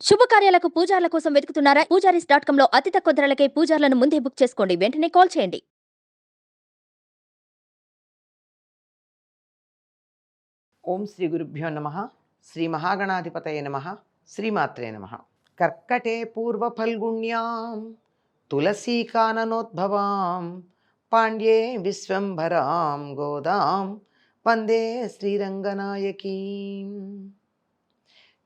శుభకార్యాలకు పూజార్ల కోసం వెతుకుతున్నారా? పూజారీస్ డాట్ కామ్లో అతి తక్కువ ధరలకే పూజార్లను ముందే బుక్ చేసుకోండి. వెంటనే కాల్ చేయండి. ఓం శ్రీ గురుభ్యో నమ. శ్రీ మహాగణాధిపతయ నమ. శ్రీమాత్రే నమ. కర్కటే పూర్వ ఫల్గుణ్యాం. తులసీకాననోద్భవాం పాండ్యే విశ్వంభరాం గోదాం. వందే శ్రీరంగనాయకీం.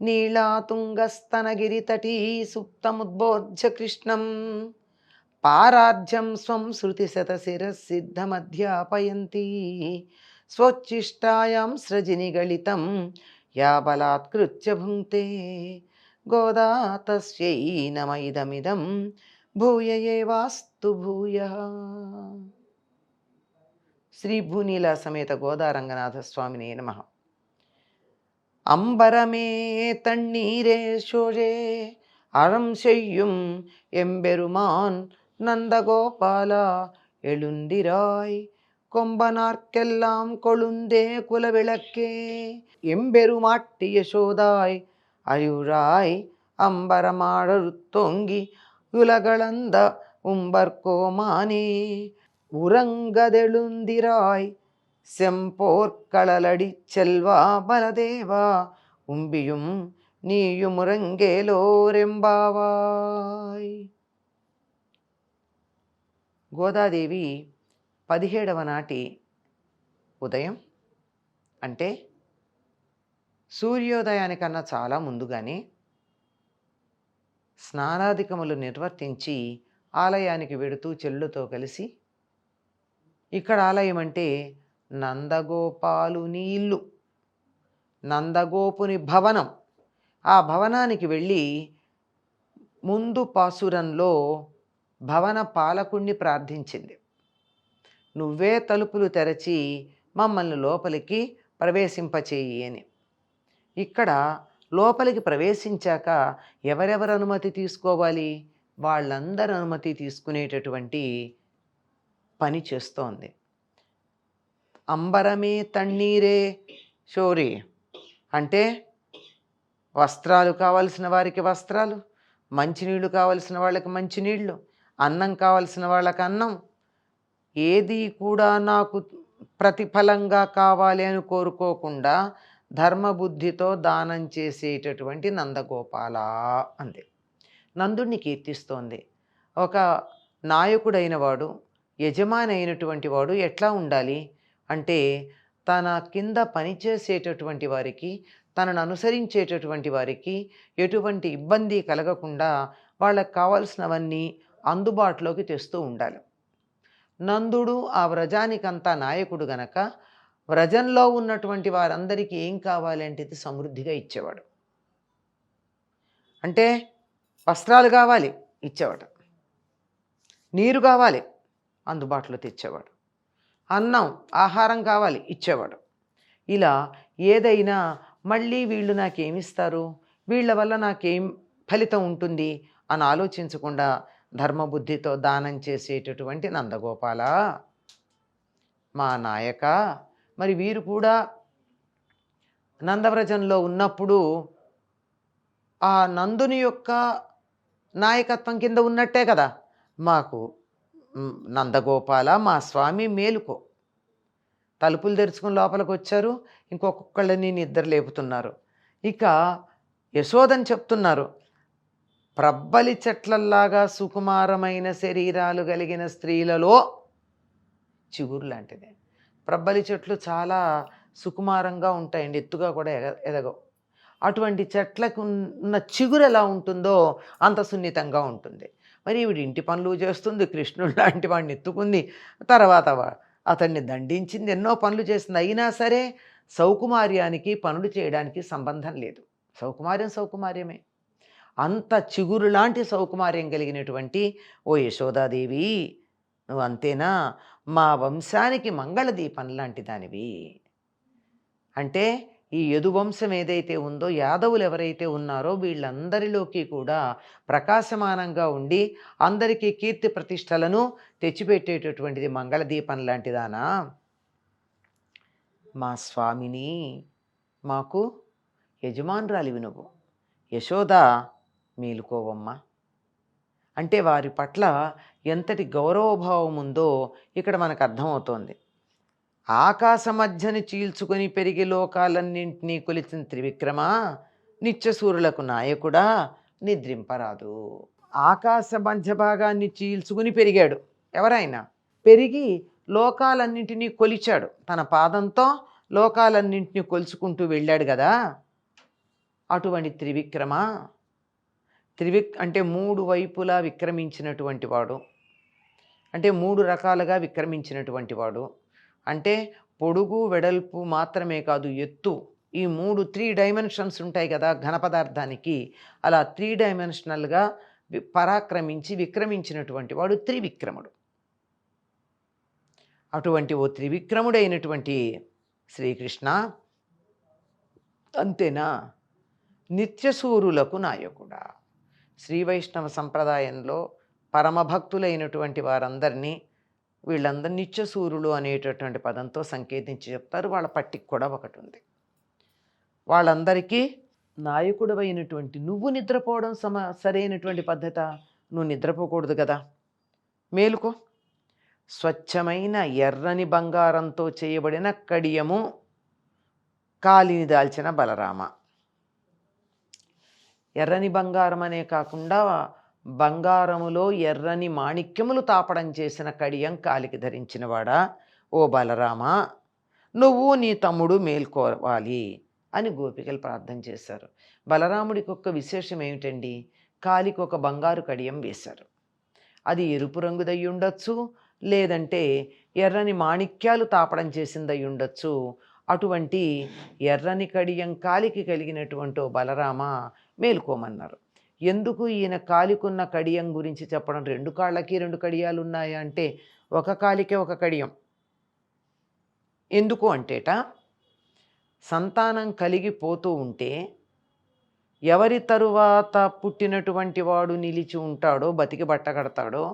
నీళాతుంగస్తనగిరితటీ సుప్తముద్బోధ్య కృష్ణం పారార్జం స్వం శృతిశతశిరసిద్ధమధ్యాపయంతి స్వోచ్ఛిష్టాయాం సృజినిగళితం యా బలాత్కృత్య భుంక్తే గోదా తస్యై నమ ఇదమిదం భూయ ఏవాస్తు భూయ. శ్రీ భూనీల సమేత గోదారంగనాథ స్వామిని స్వామినే నమ. அம்பரமே தண்ணீரே சோழே அறம் செய்யும் எம்பெருமான் நந்தகோபாலா எழுந்திராய் கொம்பனார்க்கெல்லாம் கொழுந்தே குலவிளக்கே. எம்பெருமாட்டிய சோதாய் அயுராய் அம்பரமாடருத்தோங்கி உலகளந்த உம்பர்கோமானே உறங்கதெழுந்திராய் செம்போர்க்களலடி செல்வா பலதேவா உம்பியும் నీయుమురంగేలోరెంబావాయ్ గోదాదేవి పదిహేడవ నాటి ఉదయం అంటే సూర్యోదయానికన్నా చాలా ముందుగానే స్నానాధికములు నిర్వర్తించి ఆలయానికి వెడుతూ చెల్లుతో కలిసి ఇక్కడ ఆలయం అంటే నందగోపాలుని ఇల్లు నందగోపుని భవనం. ఆ భవనానికి వెళ్ళి ముందు పాసురంలో భవన పాలకుణ్ణి ప్రార్థించింది. నువ్వే తలుపులు తెరచి మమ్మల్ని లోపలికి ప్రవేశింపచేయి అని. ఇక్కడ లోపలికి ప్రవేశించాక ఎవరెవరు అనుమతి తీసుకోవాలి? వాళ్ళందరి అనుమతి తీసుకునేటటువంటి పని చేస్తోంది. అంబరమే తన్నీరే. షోరి అంటే వస్త్రాలు కావలసిన వారికి వస్త్రాలు మంచినీళ్ళు కావలసిన వాళ్ళకి మంచినీళ్ళు అన్నం కావలసిన వాళ్ళకి అన్నం. ఏది కూడా నాకు ప్రతిఫలంగా కావాలి అని కోరుకోకుండా ధర్మబుద్ధితో దానం చేసేటటువంటి నందగోపాల అంది. నందుణ్ణి కీర్తిస్తోంది. ఒక నాయకుడైన వాడు యజమాని అయినటువంటి వాడు ఎట్లా ఉండాలి? అంటే తన కింద పనిచేసేటటువంటి వారికి తనను అనుసరించేటటువంటి వారికి ఎటువంటి ఇబ్బంది కలగకుండా వాళ్ళకి కావాల్సినవన్నీ అందుబాటులోకి తెస్తూ ఉండాలి. నందుడు ఆ వ్రజానికంతా నాయకుడు గనక వ్రజంలో ఉన్నటువంటి వారందరికీ ఏం కావాలంటేది సమృద్ధిగా ఇచ్చేవాడు. అంటే వస్త్రాలు కావాలి ఇచ్చేవాడు. నీరు కావాలి అందుబాటులో తెచ్చేవాడు. అన్నం ఆహారం కావాలి ఇచ్చేవాడు. ఇలా ఏదైనా మళ్ళీ వీళ్ళు నాకేమిస్తారు? వీళ్ళ వల్ల నాకేం ఫలితం ఉంటుంది? అని ఆలోచించకుండా ధర్మబుద్ధితో దానం చేసేటటువంటి నందగోపాల. మా నాయక మరి వీరు కూడా నందవ్రజంలో ఉన్నప్పుడు ఆ నందుని యొక్క నాయకత్వం కింద ఉన్నట్టే కదా మాకు. నందగోపాల మా స్వామి మేలుకో. తలుపులు తెరుచుకుని లోపలికి వచ్చారు ఇంకొకళ్ళని నిద్ర లేపుతున్నారు. ఇక యశోదని చెప్తున్నారు ప్రబ్బలి చెట్లల్లాగా సుకుమారమైన శరీరాలు కలిగిన స్త్రీలలో చిగురు లాంటిది. ప్రబ్బలి చెట్లు చాలా సుకుమారంగా ఉంటాయండి ఎత్తుగా కూడా ఎగ ఎదగవు. అటువంటి చెట్లకు ఉన్న చిగురు ఎలా ఉంటుందో అంత సున్నితంగా ఉంటుంది. మరి ఈవిడ ఇంటి పనులు చేస్తుంది కృష్ణుడు లాంటి వాడిని ఎత్తుకుంది. తర్వాత అతన్ని దండించింది ఎన్నో పనులు చేసింది. అయినా సరే సౌకుమార్యానికి పనులు చేయడానికి సంబంధం లేదు. సౌకుమార్యం సౌకుమార్యమే. అంత చిగురు లాంటి సౌకుమార్యం కలిగినటువంటి ఓ యశోదాదేవి నువ్వు అంతేనా? మా వంశానికి మంగళదీపం లాంటి దానివి. అంటే ఈ యదువంశం ఏదైతే ఉందో యాదవులు ఎవరైతే ఉన్నారో వీళ్ళందరిలోకి కూడా ప్రకాశమానంగా ఉండి అందరికీ కీర్తి ప్రతిష్టలను తెచ్చిపెట్టేటటువంటిది మంగళదీపం లాంటిదానా? మా స్వామిని మాకు యజమానురాలివి నువ్వు. యశోద మేలుకోవమ్మా. అంటే వారి పట్ల ఎంతటి గౌరవభావం ఉందో ఇక్కడ మనకు అర్థమవుతోంది. ఆకాశ మధ్యని చీల్చుకొని పెరిగి లోకాలన్నింటినీ కొలిచిన త్రివిక్రమ నిత్యసూరులకు నాయకుడా నిద్రింపరాదు. ఆకాశ మధ్య భాగాన్ని చీల్చుకుని పెరిగాడు. ఎవరైనా? పెరిగి లోకాలన్నింటినీ కొలిచాడు. తన పాదంతో లోకాలన్నింటినీ కొలుచుకుంటూ వెళ్ళాడు కదా అటువంటి త్రివిక్రమ త్రివిక్ అంటే మూడు వైపులా విక్రమించినటువంటి వాడు. అంటే మూడు రకాలుగా విక్రమించినటువంటి వాడు. అంటే పొడుగు వెడల్పు మాత్రమే కాదు ఎత్తు. ఈ మూడు త్రీ డైమెన్షన్స్ ఉంటాయి కదా ఘన పదార్థానికి. అలా త్రీ డైమెన్షనల్గా వి- పరాక్రమించి విక్రమించినటువంటి వాడు త్రివిక్రముడు. అటువంటి ఓ త్రివిక్రముడైనటువంటి శ్రీకృష్ణ అంతేనా? నిత్యసూరులకు నాయకుడా. శ్రీ వైష్ణవ సంప్రదాయంలో పరమభక్తులైనటువంటి వారందరినీ వీళ్ళందరూ నిత్యసూరులు అనేటటువంటి పదంతో సంకేతించి చెప్తారు. వాళ్ళ పట్టికి కూడా ఒకటి ఉంది వాళ్ళందరికీ నాయకుడు అయినటువంటి నువ్వు నిద్రపోవడం సమ సరైనటువంటి పద్ధత. నువ్వు నిద్రపోకూడదు కదా. మేలుకో. స్వచ్ఛమైన ఎర్రని బంగారంతో చేయబడిన కడియము కాలిని దాల్చిన బలరామ. ఎర్రని బంగారం అనే కాకుండా బంగారములో ఎర్రని మాణిక్యములు తాపడం చేసిన కడియం కాలికి ధరించినవాడా? ఓ బలరామ నువ్వు నీ తమ్ముడు మేల్కోవాలి అని గోపికలు ప్రార్థన చేశారు. బలరాముడికి ఒక విశేషం ఏమిటండి? కాలికి ఒక బంగారు కడియం వేశారు. అది ఎరుపు రంగుదై ఉండొచ్చు లేదంటే ఎర్రని మాణిక్యాలు తాపడం చేసిందై ఉండొచ్చు. అటువంటి ఎర్రని కడియం కాలికి కలిగినటువంటి ఓ బలరామ మేలుకోమన్నారు. ఎందుకు ఈయన కాలికున్న కడియం గురించి చెప్పడం? రెండు కాళ్ళకి రెండు కడియాలు ఉన్నాయా అంటే ఒక కాలికే ఒక కడియం. ఎందుకు అంటేట సంతానం కలిగిపోతూ ఉంటే ఎవరి తరువాత పుట్టినటువంటి వాడు నిలిచి ఉంటాడో బతికి బట్ట కడతాడో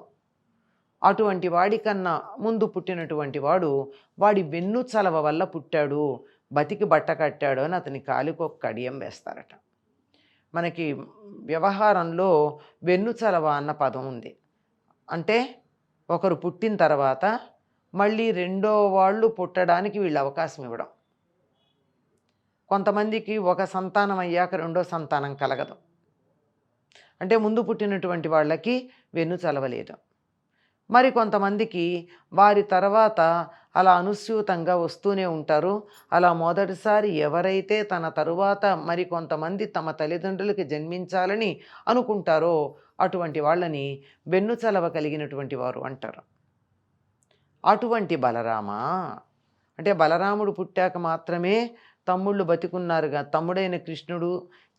అటువంటి వాడికన్నా ముందు పుట్టినటువంటి వాడు వాడి వెన్ను చలవ వల్ల పుట్టాడు బతికి బట్ట కట్టాడు అని అతని కాలికి ఒక కడియం వేస్తారట. మనకి వ్యవహారంలో వెన్ను చలవ అన్న పదం ఉంది. అంటే ఒకరు పుట్టిన తర్వాత మళ్ళీ రెండో వాళ్ళు పుట్టడానికి వీళ్ళు అవకాశం ఇవ్వడం. కొంతమందికి ఒక సంతానం అయ్యాక రెండో సంతానం కలగదు. అంటే ముందు పుట్టినటువంటి వాళ్ళకి వెన్ను చలవలేదు. మరి కొంతమందికి వారి తర్వాత అలా అనుసూతంగా వస్తూనే ఉంటారు. అలా మొదటిసారి ఎవరైతే తన తరువాత మరి కొంతమంది తమ తల్లిదండ్రులకి జన్మించాలని అనుకుంటారో అటువంటి వాళ్ళని వెన్ను చలవ కలిగినటువంటి వారు అంటారు. అటువంటి బలరామ. అంటే బలరాముడు పుట్టాక మాత్రమే తమ్ముళ్ళు బతికున్నారుగా తమ్ముడైన కృష్ణుడు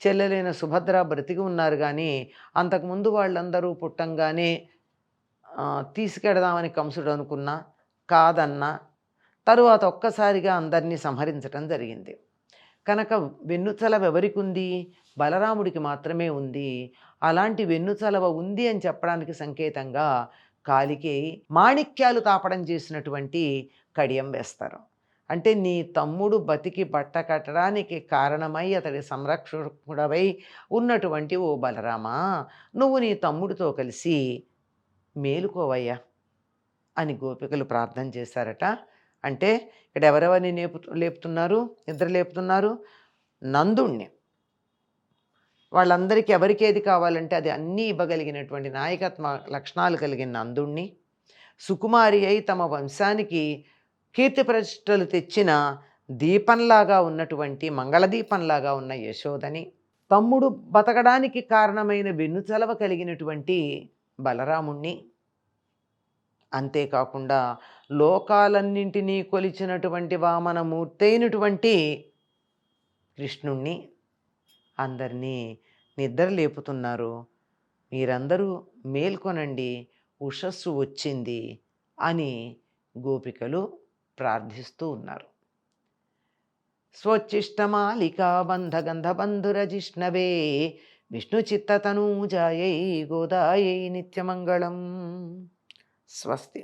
చెల్లెలైన సుభద్ర బ్రతికి ఉన్నారు కానీ అంతకుముందు వాళ్ళందరూ పుట్టంగానే తీసుకెడదామని కంసుడు అనుకున్నా కాదన్నా తరువాత ఒక్కసారిగా అందరినీ సంహరించటం జరిగింది. కనుక వెన్నుచలవ ఎవరికి ఉంది బలరాముడికి మాత్రమే ఉంది. అలాంటి వెన్నుచలవ ఉంది అని చెప్పడానికి సంకేతంగా కాలికి మాణిక్యాలు తాపడం చేసినటువంటి కడియం వేస్తారు. అంటే నీ తమ్ముడు బతికి బట్ట కట్టడానికి కారణమై అతడి సంరక్షకుడవై ఉన్నటువంటి ఓ బలరామా నువ్వు నీ తమ్ముడితో కలిసి మేలుకోవయ్యా. అని గోపికలు ప్రార్థన చేశారట. అంటే ఇక్కడ ఎవరెవరిని లేపు లేపుతున్నారు? నిద్ర లేపుతున్నారు? నందుణ్ణి. వాళ్ళందరికీ ఎవరికి ఏది కావాలంటే అది అన్నీ ఇవ్వగలిగినటువంటి నాయకత్వ లక్షణాలు కలిగిన నందుణ్ణి. సుకుమారి అయి తమ వంశానికి కీర్తి ప్రతిష్టలు తెచ్చిన దీపంలాగా ఉన్నటువంటి మంగళదీపంలాగా ఉన్న యశోదని. తమ్ముడు బతకడానికి కారణమైన వెన్నుచలవ కలిగినటువంటి బలరాముణ్ణి. అంతేకాకుండా లోకాలన్నింటినీ కొలిచినటువంటి వామనమూర్తి అయినటువంటి కృష్ణుణ్ణి అందరినీ నిద్ర లేపుతున్నారు. మీరందరూ మేల్కొనండి ఉషస్సు వచ్చింది అని గోపికలు ప్రార్థిస్తూ ఉన్నారు. స్వచ్చిష్టమాలికా బంధగంధబంధురజిష్ణవే విష్ణు చిత్తతనూజాయై గోదాయై నిత్యమంగళం. స్వస్తి.